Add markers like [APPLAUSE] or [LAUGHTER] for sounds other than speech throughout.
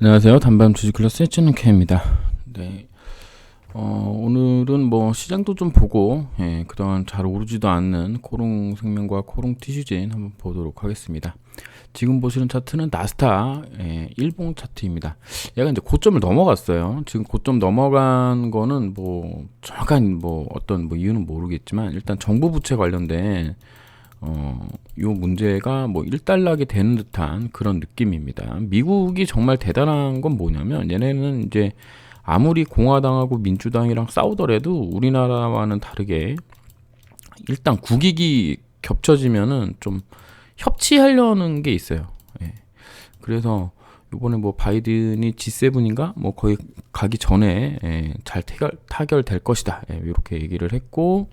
안녕하세요. 단밤 주식 클래스의 찌는캐입니다. 네. 어, 오늘은 뭐 시장도 좀 보고, 예, 그동안 잘 오르지도 않는 코롱 생명과 코롱 티슈진 한번 보도록 하겠습니다. 지금 보시는 차트는 나스타 예, 일봉 차트입니다. 얘가 이제 고점을 넘어갔어요. 지금 고점 넘어간 거는 뭐 정확한 뭐 어떤 뭐 이유는 모르겠지만 일단 정부 부채 관련된 어, 요 문제가 뭐 일단락이 되는 듯한 그런 느낌입니다. 미국이 정말 대단한 건 뭐냐면 얘네는 이제 아무리 공화당하고 민주당이랑 싸우더라도 우리나라와는 다르게 일단 국익이 겹쳐지면은 좀 협치하려는 게 있어요. 예. 그래서 이번에 뭐 바이든이 G7인가 뭐 거의 가기 전에 예, 잘 타결 타결될 것이다. 예, 이렇게 얘기를 했고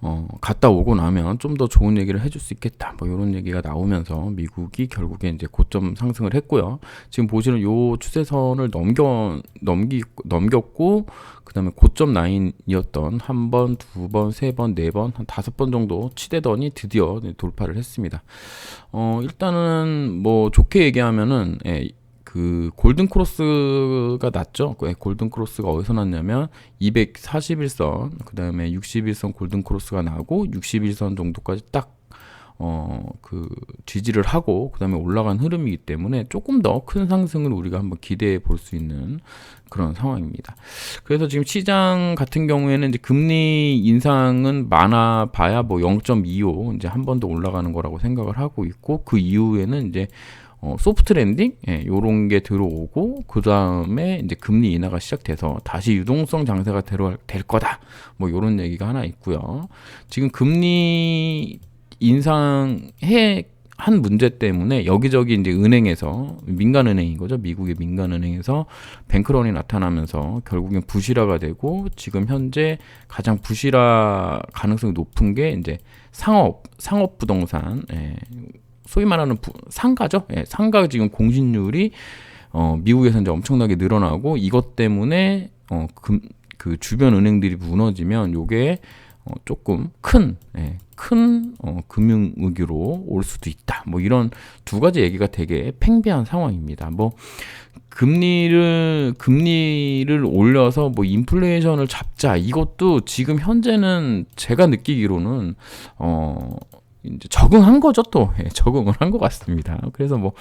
어, 갔다 오고 나면 좀 더 좋은 얘기를 해줄 수 있겠다. 뭐 이런 얘기가 나오면서 미국이 결국에 이제 고점 상승을 했고요. 지금 보시는 요 추세선을 넘겨 넘기 넘겼고 그다음에 고점 라인이었던 한 번, 두 번, 세 번, 네 번, 한 다섯 번 정도 치대더니 드디어 돌파를 했습니다. 어, 일단은 뭐 좋게 얘기하면은 예, 그 골든 크로스가 났죠. 그 골든 크로스가 어디서 났냐면 241선, 그다음에 61선 골든 크로스가 나고 61선 정도까지 딱 어, 그, 지지를 하고, 그 다음에 올라간 흐름이기 때문에 조금 더 큰 상승을 우리가 한번 기대해 볼 수 있는 그런 상황입니다. 그래서 지금 시장 같은 경우에는 이제 금리 인상은 많아 봐야 뭐 0.25 이제 한 번 더 올라가는 거라고 생각을 하고 있고, 그 이후에는 이제 어, 소프트 랜딩 예, 요런 게 들어오고 그 다음에 이제 금리 인하가 시작돼서 다시 유동성 장세가 될 거다 뭐 요런 얘기가 하나 있고요. 지금 금리 인상해 한 문제 때문에 여기저기 이제 은행에서 민간 은행인 거죠. 미국의 민간 은행에서 뱅크런이 나타나면서 결국엔 부실화가 되고 지금 현재 가장 부실화 가능성이 높은 게 이제 상업 상업 부동산 예, 소위 말하는 부, 상가죠. 예, 상가 지금 공신률이 어, 미국에서 이제 엄청나게 늘어나고 이것 때문에 어, 금, 그 주변 은행들이 무너지면 요게 어, 조금 큰, 예, 큰 어, 금융 위기로 올 수도 있다. 뭐 이런 두 가지 얘기가 되게 팽배한 상황입니다. 뭐 금리를 금리를 올려서 뭐 인플레이션을 잡자 이것도 지금 현재는 제가 느끼기로는 어 이제 적응한 거죠 또 예, 적응을 한 것 같습니다. 그래서 뭐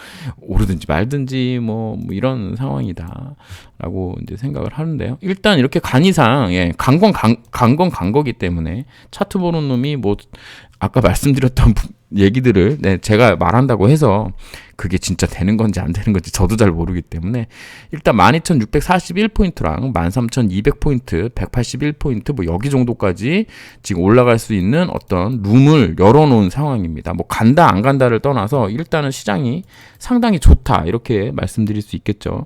오르든지 말든지 뭐, 뭐 이런 상황이다라고 이제 생각을 하는데요. 일단 이렇게 간이상 예, 간건 간, 간건 간 거기 때문에 차트 보는 놈이 뭐 아까 말씀드렸던 얘기들을 네, 제가 말한다고 해서 그게 진짜 되는 건지 안 되는 건지 저도 잘 모르기 때문에 일단 12,641포인트랑 13,200포인트, 181포인트 뭐 여기 정도까지 지금 올라갈 수 있는 어떤 룸을 열어놓은 상황입니다. 뭐 간다 안 간다를 떠나서 일단은 시장이 상당히 좋다 이렇게 말씀드릴 수 있겠죠.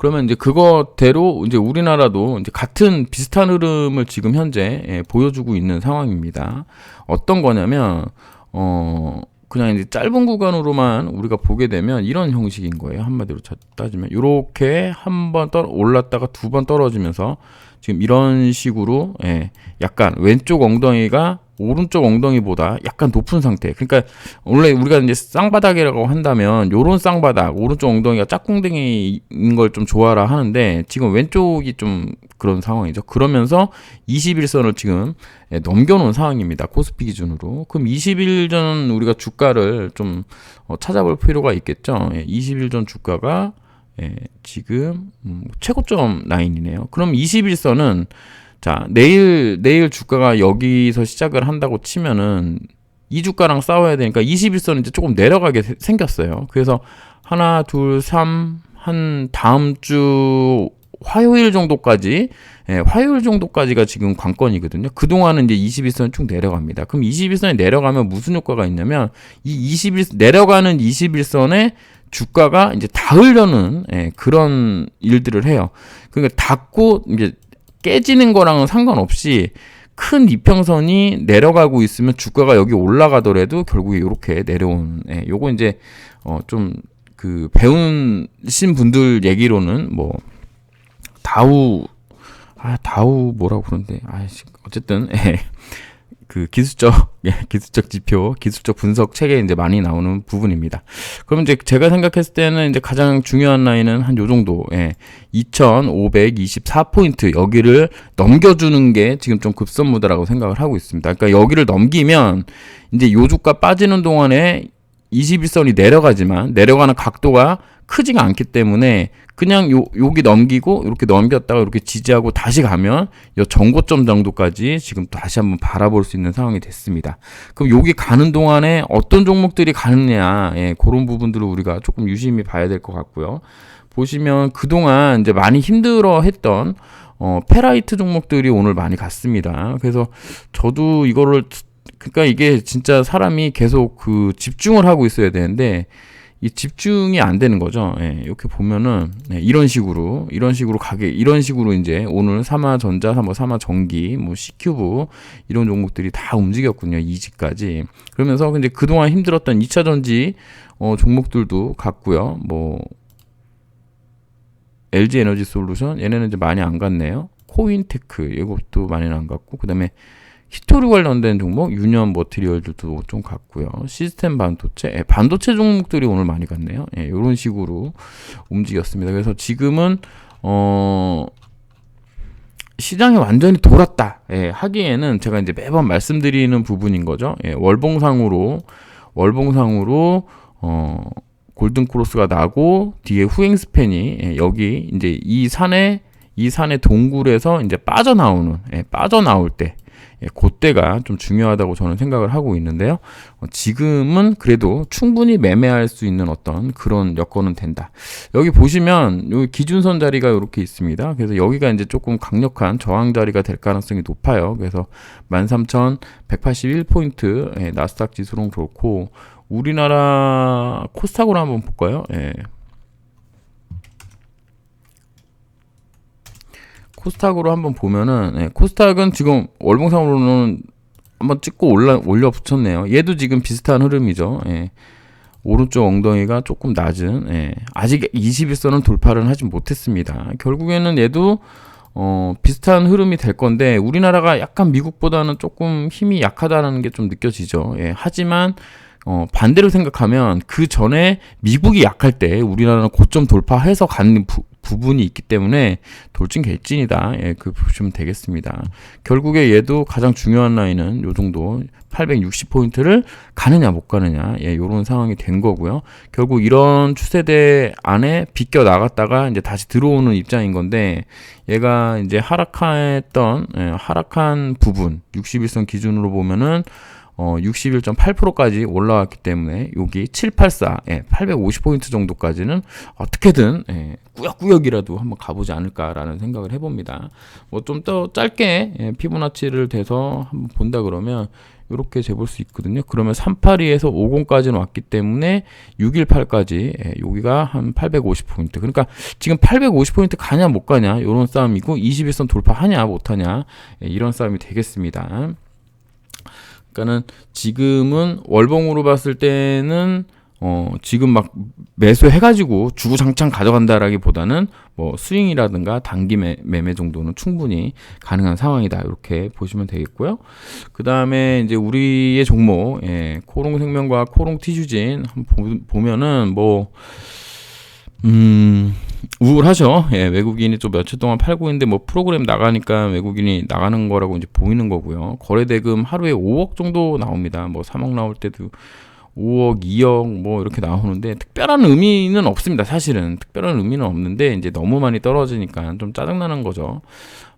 그러면 이제 그거대로 이제 우리나라도 이제 같은 비슷한 흐름을 지금 현재 예, 보여주고 있는 상황입니다. 어떤 거냐면 어 그냥 이제 짧은 구간으로만 우리가 보게 되면 이런 형식인 거예요. 한마디로 따지면 이렇게 한 번 떨 올랐다가 두 번 떨어지면서 지금 이런 식으로 예, 약간 왼쪽 엉덩이가 오른쪽 엉덩이보다 약간 높은 상태. 그러니까 원래 우리가 이제 쌍바닥이라고 한다면 요런 쌍바닥, 오른쪽 엉덩이가 짝꿍댕이인 걸 좀 좋아라 하는데 지금 왼쪽이 좀 그런 상황이죠. 그러면서 21선을 지금 예, 넘겨놓은 상황입니다. 코스피 기준으로. 그럼 20일 전 우리가 주가를 좀 어, 찾아볼 필요가 있겠죠. 20일 예, 전 주가가 예, 지금 음, 최고점 라인이네요. 그럼 21선은 자, 내일, 내일 주가가 여기서 시작을 한다고 치면은 이 주가랑 싸워야 되니까 21선은 이제 조금 내려가게 생겼어요. 그래서 하나, 둘, 삼, 한 다음 주 화요일 정도까지, 예, 화요일 정도까지가 지금 관건이거든요. 그동안은 이제 21선 쭉 내려갑니다. 그럼 21선이 내려가면 무슨 효과가 있냐면 이 21, 내려가는 21선에 주가가 이제 닿으려는 예, 그런 일들을 해요. 그러니까 닿고 이제 깨지는 거랑은 상관없이 큰 이평선이 내려가고 있으면 주가가 여기 올라가더라도 결국에 이렇게 내려오는 예, 요거 이제 어 좀 그 배운신 분들 얘기로는 뭐 다우 아 다우 뭐라고 그러는데 아 어쨌든 [LAUGHS] 예. 그 기술적 [LAUGHS] 예, 기술적 지표, 기술적 분석 책에 이제 많이 나오는 부분입니다. 그럼 이제 제가 생각했을 때는 이제 가장 중요한 라인은 한 요 정도, 예, 2,524 포인트 여기를 넘겨주는 게 지금 좀 급선무다라고 생각을 하고 있습니다. 그러니까 여기를 넘기면 이제 요 주가 빠지는 동안에 21선이 내려가지만 내려가는 각도가 크지가 않기 때문에 그냥 요 여기 넘기고 이렇게 넘겼다가 이렇게 지지하고 다시 가면 요 정고점 정도까지 지금 또 다시 한번 바라볼 수 있는 상황이 됐습니다. 그럼 여기 가는 동안에 어떤 종목들이 가느냐 예, 그런 부분들을 우리가 조금 유심히 봐야 될 것 같고요. 보시면 그동안 이제 많이 힘들어 했던 어, 페라이트 종목들이 오늘 많이 갔습니다. 그래서 저도 이거를 그러니까 이게 진짜 사람이 계속 그 집중을 하고 있어야 되는데 이 집중이 안 되는 거죠. 예, 이렇게 보면은 네, 이런 식으로 이런 식으로 가게 이런 식으로 이제 오늘 삼화전자, 뭐 삼화전기, 뭐 C큐브 이런 종목들이 다 움직였군요. 이지까지 그러면서 근데 그동안 힘들었던 2차 전지 어, 종목들도 갔고요. 뭐 LG 에너지 솔루션 얘네는 이제 많이 안 갔네요. 코인테크 이것도 많이는 안 갔고 그다음에 히토류 관련된 종목, 유년 머티리얼들도 좀 갔고요. 시스템 반도체, 예, 반도체 종목들이 오늘 많이 갔네요. 예, 이런 식으로 움직였습니다. 그래서 지금은 어 시장이 완전히 돌았다. 예, 하기에는 제가 이제 매번 말씀드리는 부분인 거죠. 예, 월봉상으로 월봉상으로 어 골든 크로스가 나고 뒤에 후행 스팬이 예, 여기 이제 이 산에 이 산의 동굴에서 이제 빠져나오는 예, 빠져나올 때 예, 그때가 좀 중요하다고 저는 생각을 하고 있는데요. 어, 지금은 그래도 충분히 매매할 수 있는 어떤 그런 여건은 된다. 여기 보시면 여기 기준선 자리가 이렇게 있습니다. 그래서 여기가 이제 조금 강력한 저항 자리가 될 가능성이 높아요. 그래서 13,181포인트 예, 나스닥 지수로 좋고 우리나라 코스닥으로 한번 볼까요? 예. 코스닥으로 한번 보면은 예, 코스닥은 지금 월봉상으로는 한번 찍고 올라 올려 붙였네요. 얘도 지금 비슷한 흐름이죠. 예. 오른쪽 엉덩이가 조금 낮은 예. 아직 21선은 돌파를 하지 못했습니다. 결국에는 얘도 어, 비슷한 흐름이 될 건데 우리나라가 약간 미국보다는 조금 힘이 약하다는 게 좀 느껴지죠. 예. 하지만 어, 반대로 생각하면 그 전에 미국이 약할 때 우리나라는 고점 돌파해서 가는 부, 부분이 있기 때문에 돌진개진이다. 예, 그 보시면 되겠습니다. 결국에 얘도 가장 중요한 라인은 요 정도 860포인트를 가느냐 못 가느냐 예, 요런 상황이 된 거고요. 결국 이런 추세대 안에 비껴 나갔다가 이제 다시 들어오는 입장인 건데 얘가 이제 하락했던 예, 하락한 부분 61선 기준으로 보면은 어, 61.8%까지 올라왔기 때문에 여기 784, 예, 850포인트 정도까지는 어떻게든 예, 꾸역꾸역이라도 한번 가보지 않을까라는 생각을 해봅니다. 뭐 좀 더 짧게 예, 피보나치를 대서 한번 본다 그러면 이렇게 재볼 수 있거든요. 그러면 382에서 50까지는 왔기 때문에 618까지 예, 여기가 한 850포인트. 그러니까 지금 850포인트 가냐 못 가냐 이런 싸움이고 21선 돌파하냐 못하냐 예, 이런 싸움이 되겠습니다. 그러니까는 지금은 월봉으로 봤을 때는 어 지금 막 매수해가지고 주구장창 가져간다라기보다는 뭐 스윙이라든가 단기 매, 매매 정도는 충분히 가능한 상황이다 이렇게 보시면 되겠고요. 그 다음에 이제 우리의 종목 예, 코롱생명과 코롱티슈진 보면은 뭐 음, 우울하죠. 예, 외국인이 또 며칠 동안 팔고 있는데 뭐 프로그램 나가니까 외국인이 나가는 거라고 이제 보이는 거고요. 거래 대금 하루에 5억 정도 나옵니다. 뭐 3억 나올 때도 5억, 2억 뭐 이렇게 나오는데 특별한 의미는 없습니다. 사실은 특별한 의미는 없는데 이제 너무 많이 떨어지니까 좀 짜증나는 거죠.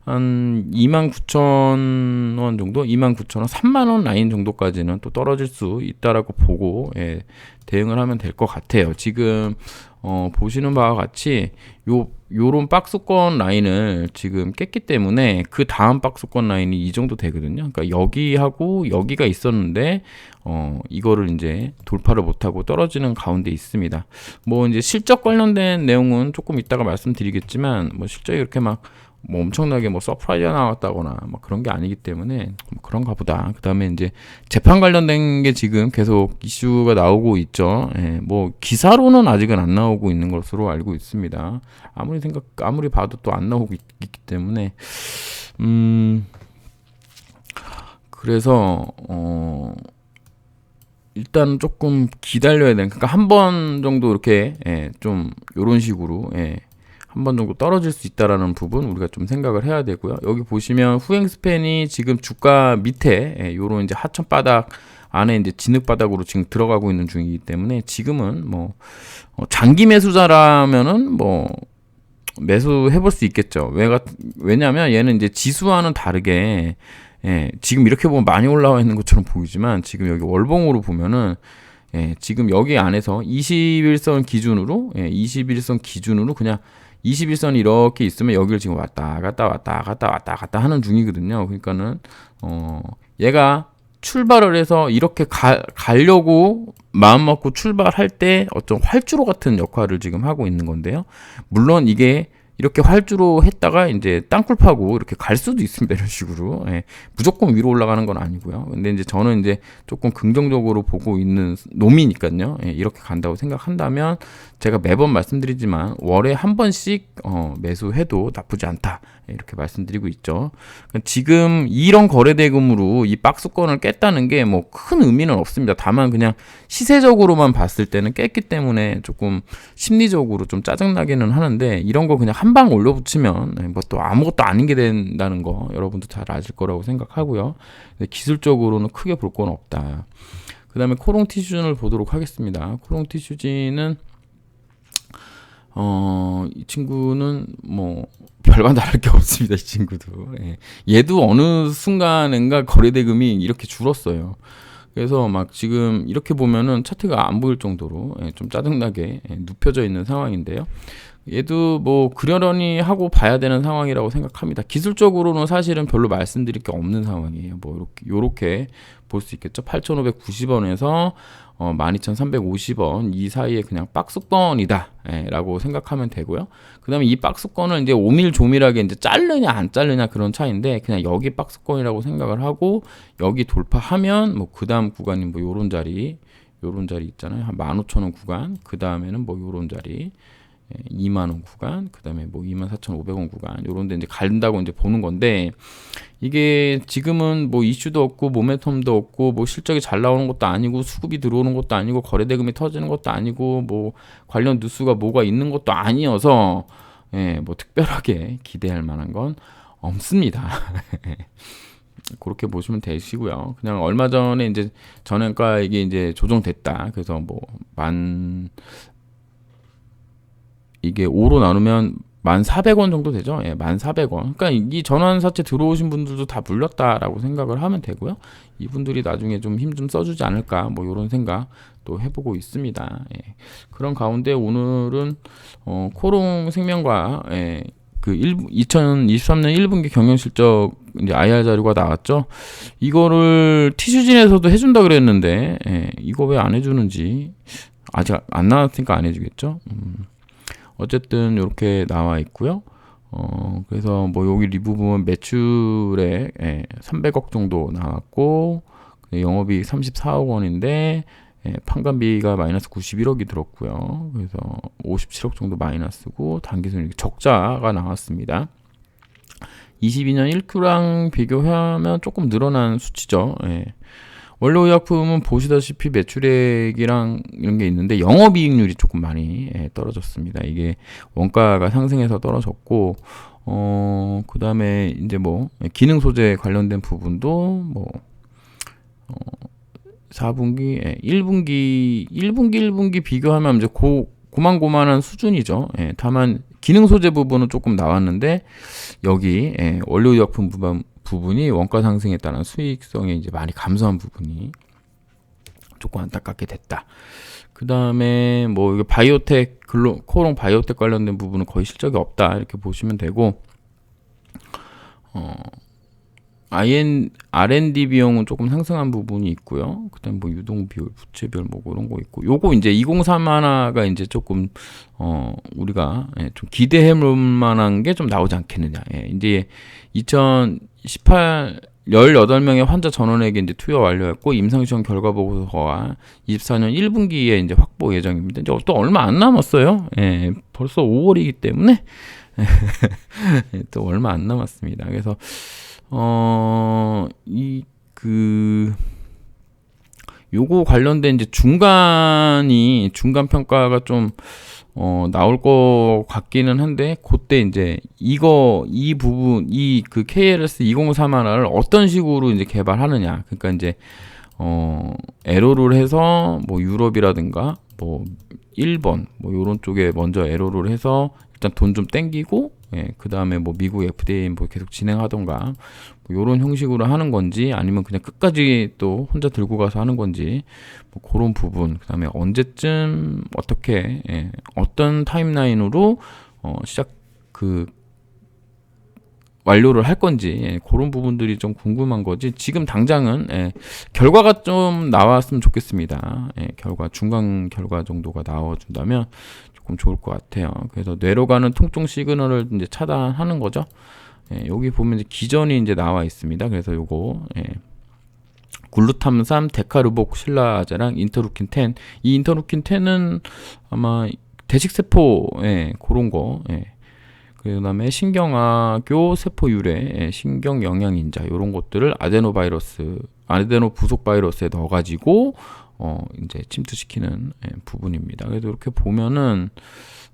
한 2만 9천 원 정도, 2만 9천 원, 3만 원 라인 정도까지는 또 떨어질 수 있다라고 보고 예, 대응을 하면 될 것 같아요. 지금 어, 보시는 바와 같이 요 요런 박스권 라인을 지금 깼기 때문에 그 다음 박스권 라인이 이 정도 되거든요. 그러니까 여기하고 여기가 있었는데 어 이거를 이제 돌파를 못 하고 떨어지는 가운데 있습니다. 뭐 이제 실적 관련된 내용은 조금 이따가 말씀드리겠지만 뭐 실적이 이렇게 막 뭐 엄청나게 뭐 서프라이즈가 나왔다거나 뭐 그런 게 아니기 때문에 뭐 그런가 보다. 그 다음에 이제 재판 관련된 게 지금 계속 이슈가 나오고 있죠. 예, 뭐 기사로는 아직은 안 나오고 있는 것으로 알고 있습니다. 아무리 생각 아무리 봐도 또 안 나오고 있, 기 때문에 음 그래서 어 일단 조금 기다려야 되는 그러니까 한 번 정도 이렇게 예, 좀 요런 식으로 예, 한 번 정도 떨어질 수 있다라는 부분 우리가 좀 생각을 해야 되고요. 여기 보시면 후행 스팬이 지금 주가 밑에 예, 요런 이제 하천 바닥 안에 이제 진흙 바닥으로 지금 들어가고 있는 중이기 때문에 지금은 뭐 어, 장기 매수자라면은 뭐 매수해 볼 수 있겠죠. 왜가 왜냐면 얘는 이제 지수와는 다르게 예, 지금 이렇게 보면 많이 올라와 있는 것처럼 보이지만 지금 여기 월봉으로 보면은 예, 지금 여기 안에서 21선 기준으로 예, 21선 기준으로 그냥 21선이 이렇게 있으면 여기를 지금 왔다 갔다 왔다 갔다 왔다 갔다 하는 중이거든요. 그러니까는 어 얘가 출발을 해서 이렇게 가, 가려고 마음 먹고 출발할 때 어떤 활주로 같은 역할을 지금 하고 있는 건데요. 물론 이게 이렇게 활주로 했다가 이제 땅굴 파고 이렇게 갈 수도 있습니다. 이런 식으로. 예. 무조건 위로 올라가는 건 아니고요. 근데 이제 저는 이제 조금 긍정적으로 보고 있는 놈이니까요. 예. 이렇게 간다고 생각한다면 제가 매번 말씀드리지만 월에 한 번씩 어, 매수해도 나쁘지 않다. 예, 이렇게 말씀드리고 있죠. 그러니까 지금 이런 거래 대금으로 이 박스권을 깼다는 게 뭐 큰 의미는 없습니다. 다만 그냥 시세적으로만 봤을 때는 깼기 때문에 조금 심리적으로 좀 짜증나기는 하는데 이런 거 그냥 한 방 올려붙이면 예, 뭐또 아무것도 아닌 게 된다는 거 여러분도 잘 아실 거라고 생각하고요. 기술적으로는 크게 볼 건 없다. 그 다음에 코롱 티슈진을 보도록 하겠습니다. 코롱 티슈진은 어, 이 친구는 뭐 별반 다를 게 없습니다. 이 친구도. 예. 얘도 어느 순간인가 거래 대금이 이렇게 줄었어요. 그래서 막 지금 이렇게 보면은 차트가 안 보일 정도로 예, 좀 짜증나게 예, 눕혀져 있는 상황인데요. 얘도 뭐 그러려니 하고 봐야 되는 상황이라고 생각합니다. 기술적으로는 사실은 별로 말씀드릴 게 없는 상황이에요. 뭐 이렇게 요렇게 볼 수 있겠죠. 8,590원에서 어 12,350원 이 사이에 그냥 박스권이다. 예, 라고 생각하면 되고요. 그다음에 이 박스권을 이제 오밀조밀하게 이제 자르냐 안 자르냐 그런 차인데 그냥 여기 박스권이라고 생각을 하고 여기 돌파하면 뭐 그다음 구간이 뭐 요런 자리 요런 자리 있잖아요. 한 15,000원 구간. 그다음에는 뭐 요런 자리 2만 원 구간, 그다음에 뭐 2만 4,500원 구간 요런 데 이제 간다고 이제 보는 건데 이게 지금은 뭐 이슈도 없고 모멘텀도 없고 뭐 실적이 잘 나오는 것도 아니고 수급이 들어오는 것도 아니고 거래 대금이 터지는 것도 아니고 뭐 관련 뉴스가 뭐가 있는 것도 아니어서 예, 뭐 특별하게 기대할 만한 건 없습니다. [LAUGHS] 그렇게 보시면 되시고요. 그냥 얼마 전에 이제 전행가 이게 이제 조정됐다. 그래서 뭐 만 이게 5로 나누면 1,400원 정도 되죠. 예, 1,400원. 그러니까 이 전환사채 들어오신 분들도 다 물렸다라고 생각을 하면 되고요. 이분들이 나중에 좀힘좀 써주지 않을까 뭐 이런 생각 또 해보고 있습니다. 예. 그런 가운데 오늘은 어, 코롱 생명과 예, 그 1, 2023년 1분기 경영 실적 이제 IR 자료가 나왔죠. 이거를 티슈진에서도 해준다 그랬는데 예, 이거 왜 안 해주는지 아직 안 나왔으니까 안 해주겠죠. 음. 어쨌든 이렇게 나와 있고요. 어, 그래서 뭐 여기 리뷰 보면 매출에 예, 300억 정도 나왔고 영업이익 34억 원인데 예, 판관비가 마이너스 91억이 들었고요. 그래서 57억 정도 마이너스고 단기순이익 적자가 나왔습니다. 22년 1Q랑 비교하면 조금 늘어난 수치죠. 예. 원료 의약품은 보시다시피 매출액이랑 이런 게 있는데 영업이익률이 조금 많이 예, 떨어졌습니다. 이게 원가가 상승해서 떨어졌고 어 그다음에 이제 뭐 기능 소재 관련된 부분도 뭐 어, 4분기, 예, 1분기, 1분기, 1분기 비교하면 이제 고 고만고만한 수준이죠. 예, 다만 기능 소재 부분은 조금 나왔는데 여기 예, 원료 의약품 부분 부분이 원가 상승에 따른 수익성이 이제 많이 감소한 부분이 조금 안타깝게 됐다. 그 다음에 뭐 이게 바이오텍 글로 코롱 바이오텍 관련된 부분은 거의 실적이 없다 이렇게 보시면 되고 어 IN, R&D 비용은 조금 상승한 부분이 있고요. 그다음 뭐 유동 비율, 부채별 뭐 그런 거 있고. 요거 이제 203 하나가 이제 조금 어 우리가 예, 좀 기대해 볼 만한 게 좀 나오지 않겠느냐. 예, 이제 2018 18명의 환자 전원에게 이제 투여 완료했고 임상시험 결과 보고서가 24년 1분기에 이제 확보 예정입니다. 이제 또 얼마 안 남았어요. 예, 벌써 5월이기 때문에 [LAUGHS] 또 얼마 안 남았습니다. 그래서 어, 이, 그 요거 관련된 이제 중간이 중간 평가가 좀 어, 나올 것 같기는 한데, 그때 이제 이거, 이 부분, 이 그 KLS 2031을 어떤 식으로 이제 개발하느냐. 그러니까 이제, 어, 에로를 해서 뭐 유럽이라든가 뭐 일본 뭐 요런 쪽에 먼저 에로를 해서 일단 돈 좀 땡기고 예, 그 다음에 뭐 미국 FDA 뭐 계속 진행하던가 뭐 요런 형식으로 하는 건지 아니면 그냥 끝까지 또 혼자 들고 가서 하는 건지 뭐 그런 부분 그 다음에 언제쯤 어떻게 예, 어떤 타임라인으로 어, 시작 그 완료를 할 건지 예, 그런 부분들이 좀 궁금한 거지. 지금 당장은 예, 결과가 좀 나왔으면 좋겠습니다. 예, 결과 중간 결과 정도가 나와준다면 조금 좋을 것 같아요 그래서 뇌로 가는 통증 시그널을 이제 차단하는 거죠 예, 여기 보면 이제 기전이 이제 나와 있습니다 그래서 요거 예, 글루탐산, 데카르복실라제랑 인터루킨 10. 이 인터루킨 10은 아마 대식세포, 예, 그런 거, 예. 그다음에 신경학교 세포 유래, 예, 신경 영양 인자 이런 것들을 아데노 바이러스, 아데노 부속 바이러스에 넣어 가지고 어 이제 침투시키는 예, 부분입니다. 그래서 이렇게 보면은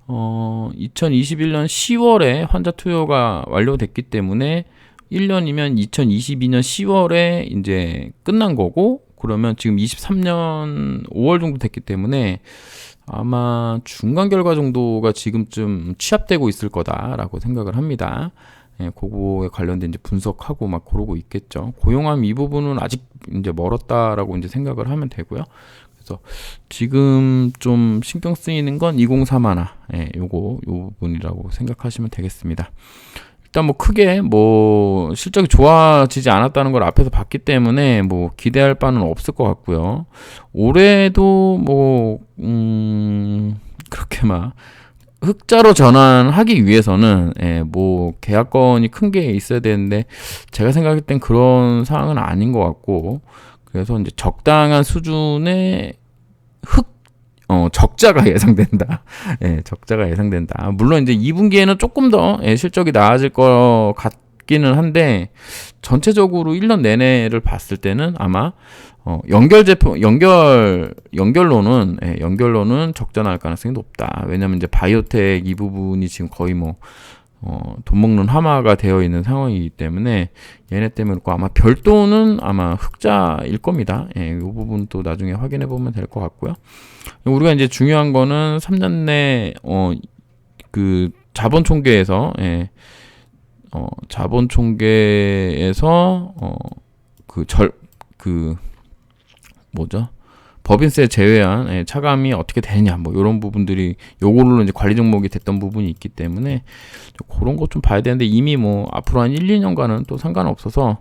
어 2021년 10월에 환자 투여가 완료됐기 때문에 1년이면 2022년 10월에 이제 끝난 거고 그러면 지금 23년 5월 정도 됐기 때문에 아마 중간 결과 정도가 지금쯤 취합되고 있을 거다라고 생각을 합니다. 예, 그거에 관련된 이제 분석하고 막 그러고 있겠죠. 고용함 이 부분은 아직 이제 멀었다라고 이제 생각을 하면 되고요. 그래서 지금 좀 신경 쓰이는 건 2031, 예, 요거 요 부분이라고 생각하시면 되겠습니다. 일단 뭐 크게 뭐 실적이 좋아지지 않았다는 걸 앞에서 봤기 때문에 뭐 기대할 바는 없을 것 같고요. 올해도 뭐, 음, 그렇게 막 흑자로 전환하기 위해서는 예, 뭐 계약건이 큰 게 있어야 되는데 제가 생각할 땐 그런 상황은 아닌 것 같고 그래서 이제 적당한 수준의 흑 어, 적자가 [LAUGHS] 예상된다. 예, 적자가 예상된다. 물론 이제 2분기에는 조금 더 예, 실적이 나아질 것 같 기는 한데 전체적으로 1년 내내를 봤을 때는 아마 어, 연결 제품 연결 연결로는 예, 연결로는 날 가능성이 높다. 왜냐면 이제 바이오텍 이 부분이 지금 거의 뭐 어, 돈 먹는 하마가 되어 있는 상황이기 때문에 얘네 때문에 그렇고 아마 별도는 아마 흑자일 겁니다. 예, 이 부분 또 나중에 확인해 보면 될 것 같고요. 우리가 이제 중요한 거는 3년 내, 어, 그 자본 총계에서, 예, 어, 자본 총계에서, 어, 그 절, 그, 뭐죠? 법인세 제외한 예, 차감이 어떻게 되냐 뭐 이런 부분들이 요걸로 이제 관리 종목이 됐던 부분이 있기 때문에 그런 것 좀 봐야 되는데 이미 뭐 앞으로 한 1, 2년간은 또 상관없어서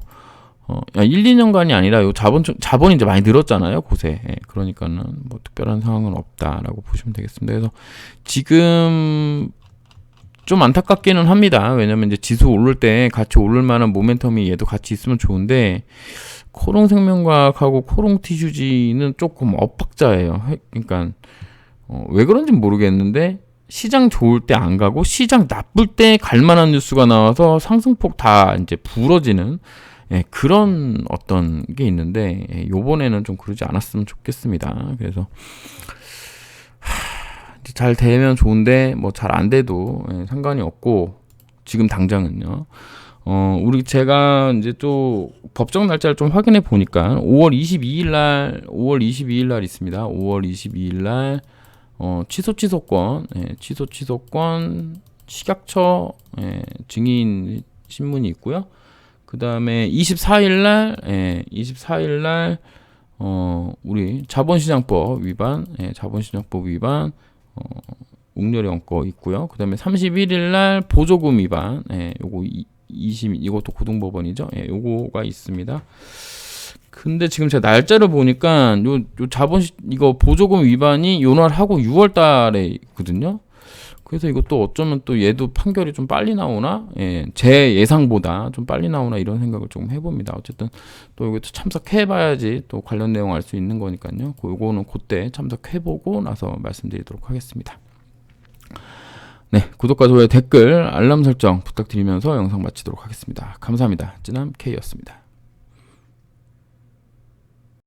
어, 1, 2년간이 아니라 요 자본 자본이 이제 많이 늘었잖아요, 곳에. 예, 그러니까는 뭐 특별한 상황은 없다라고 보시면 되겠습니다. 그래서 지금 좀 안타깝기는 합니다. 왜냐면 이제 지수 오를 때 같이 오를 만한 모멘텀이 얘도 같이 있으면 좋은데 코롱 생명과학하고 코롱 티슈지는 조금 엇박자예요. 그러니까 어, 왜 그런지 모르겠는데 시장 좋을 때 안 가고 시장 나쁠 때 갈 만한 뉴스가 나와서 상승폭 다 이제 부러지는 예, 그런 어떤 게 있는데 예, 요번에는 좀 그러지 않았으면 좋겠습니다. 그래서 하, 잘 되면 좋은데 뭐 잘 안 돼도 예, 상관이 없고 지금 당장은요. 어, 우리 제가 이제 또 법정 날짜를 좀 확인해 보니까 5월 22일 날 5월 22일 날 있습니다. 5월 22일 날 어, 취소 취소권, 예, 취소 취소권 식약처 예, 증인 신문이 있고요. 그 다음에 24일 날, 예, 24일 날, 어, 우리 자본시장법 위반, 예, 자본시장법 위반, 어, 웅렬형 거 있고요. 그 다음에 31일 날 보조금 위반, 예, 요거 20, 이것도 고등법원이죠. 예, 요거가 있습니다. 근데 지금 제가 날짜를 보니까 요, 요 자본 이거 보조금 위반이 요날 하고 6월 달에 있거든요. 그래서 이것도 어쩌면 또 얘도 판결이 좀 빨리 나오나, 예, 제 예상보다 좀 빨리 나오나 이런 생각을 좀 해봅니다. 어쨌든 또 이것도 참석해봐야지 또 관련 내용 알 수 있는 거니까요. 요거는 그때 참석해보고 나서 말씀드리도록 하겠습니다. 네, 구독과 좋아요, 댓글, 알람 설정 부탁드리면서 영상 마치도록 하겠습니다. 감사합니다. 찌남 K였습니다.